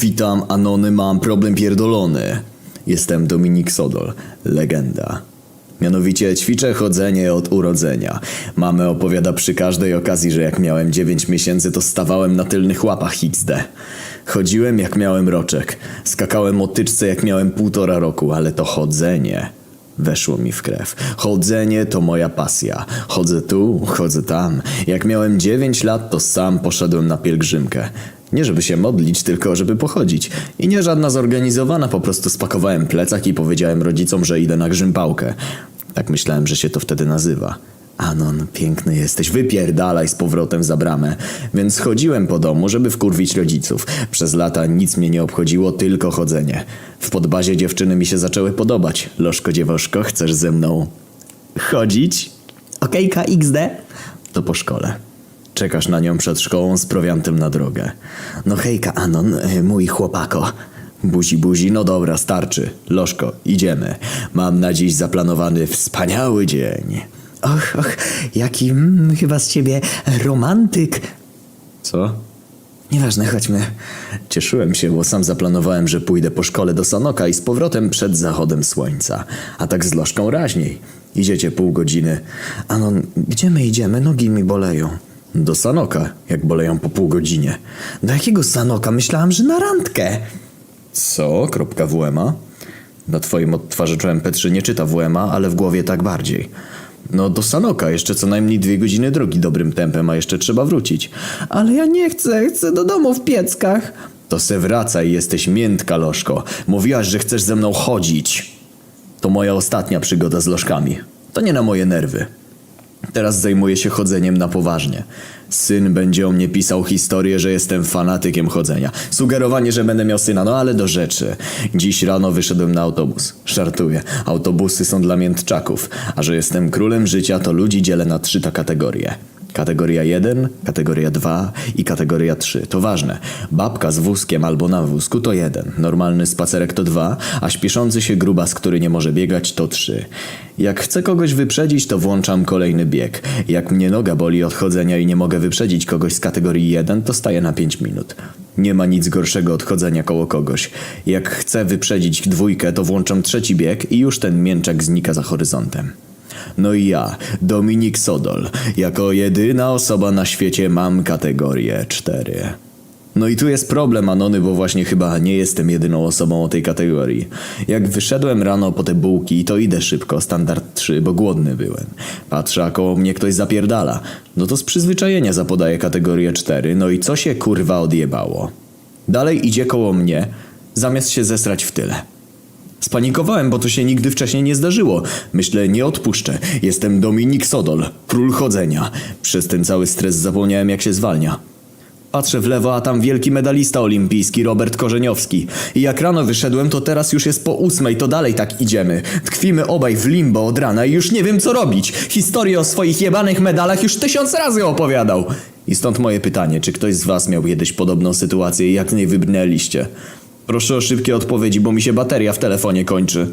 Witam, Anony, mam problem pierdolony. Jestem Dominik Sodol, legenda. Mianowicie ćwiczę chodzenie od urodzenia. Mamy opowiada przy każdej okazji, że jak miałem 9 miesięcy, to stawałem na tylnych łapach XD. Chodziłem jak miałem roczek. Skakałem o tyczce jak miałem półtora roku, ale to chodzenie weszło mi w krew. Chodzenie to moja pasja. Chodzę tu, chodzę tam. Jak miałem 9 lat, to sam poszedłem na pielgrzymkę. Nie żeby się modlić, tylko żeby pochodzić. I nie żadna zorganizowana, po prostu spakowałem plecak i powiedziałem rodzicom, że idę na grzympałkę. Tak myślałem, że się to wtedy nazywa. Anon, piękny jesteś, wypierdalaj z powrotem za bramę. Więc chodziłem po domu, żeby wkurwić rodziców. Przez lata nic mnie nie obchodziło, tylko chodzenie. W podbazie dziewczyny mi się zaczęły podobać. Lożko dziewoszko, chcesz ze mną chodzić? Okejka XD? To po szkole. Czekasz na nią przed szkołą z prowiantem na drogę. No hejka, Anon, y, mój chłopako. Buzi, buzi, no dobra, starczy. Lożko, idziemy. Mam na dziś zaplanowany wspaniały dzień. Och, och, jaki mm, chyba z ciebie romantyk. Co? Nieważne, chodźmy. Cieszyłem się, bo sam zaplanowałem, że pójdę po szkole do Sanoka i z powrotem przed zachodem słońca. A tak z Lożką raźniej. Idziecie pół godziny. Anon, gdzie my idziemy? Nogi mi boleją. Do Sanoka, jak boleją po pół godzinie. Do jakiego sanoka? Myślałam, że na randkę. Co? Kropka WMA? Na twoim odtwarzaczu MP3 nie czyta WMA, ale w głowie tak bardziej. No do Sanoka, jeszcze co najmniej dwie godziny drogi dobrym tempem, a jeszcze trzeba wrócić. Ale ja nie chcę, chcę do domu w pieckach. To se wracaj, jesteś miętka, Lożko. Mówiłaś, że chcesz ze mną chodzić. To moja ostatnia przygoda z lożkami. To nie na moje nerwy. Teraz zajmuję się chodzeniem na poważnie. Syn będzie o mnie pisał historię, że jestem fanatykiem chodzenia. Sugerowanie, że będę miał syna, no ale do rzeczy. Dziś rano wyszedłem na autobus. Żartuję. Autobusy są dla miętczaków. A że jestem królem życia, to ludzi dzielę na trzy te kategorie. Kategoria 1, kategoria 2 i kategoria 3. To ważne. Babka z wózkiem albo na wózku to 1, normalny spacerek to 2, a śpieszący się grubas, który nie może biegać to 3. Jak chcę kogoś wyprzedzić, to włączam kolejny bieg. Jak mnie noga boli od chodzenia i nie mogę wyprzedzić kogoś z kategorii 1, to staję na 5 minut. Nie ma nic gorszego od chodzenia koło kogoś. Jak chcę wyprzedzić dwójkę, to włączam trzeci bieg i już ten mięczak znika za horyzontem. No i ja, Dominik Sodol, jako jedyna osoba na świecie mam kategorię 4. No i tu jest problem, Anony, bo właśnie chyba nie jestem jedyną osobą o tej kategorii. Jak wyszedłem rano po te bułki, to idę szybko, standard 3, bo głodny byłem. Patrzę, a koło mnie ktoś zapierdala. No to z przyzwyczajenia zapodaję kategorię 4, no i co się kurwa odjebało? Dalej idzie koło mnie, zamiast się zesrać w tyle. Spanikowałem, bo to się nigdy wcześniej nie zdarzyło. Myślę, nie odpuszczę. Jestem Dominik Sodol, król chodzenia. Przez ten cały stres zapomniałem, jak się zwalnia. Patrzę w lewo, a tam wielki medalista olimpijski Robert Korzeniowski. I jak rano wyszedłem, to teraz już jest po ósmej, to dalej tak idziemy. Tkwimy obaj w limbo od rana i już nie wiem co robić. Historię o swoich jebanych medalach już tysiąc razy opowiadał. I stąd moje pytanie, czy ktoś z was miał kiedyś podobną sytuację i jak z niej wybrnęliście? Proszę o szybkie odpowiedzi, bo mi się bateria w telefonie kończy.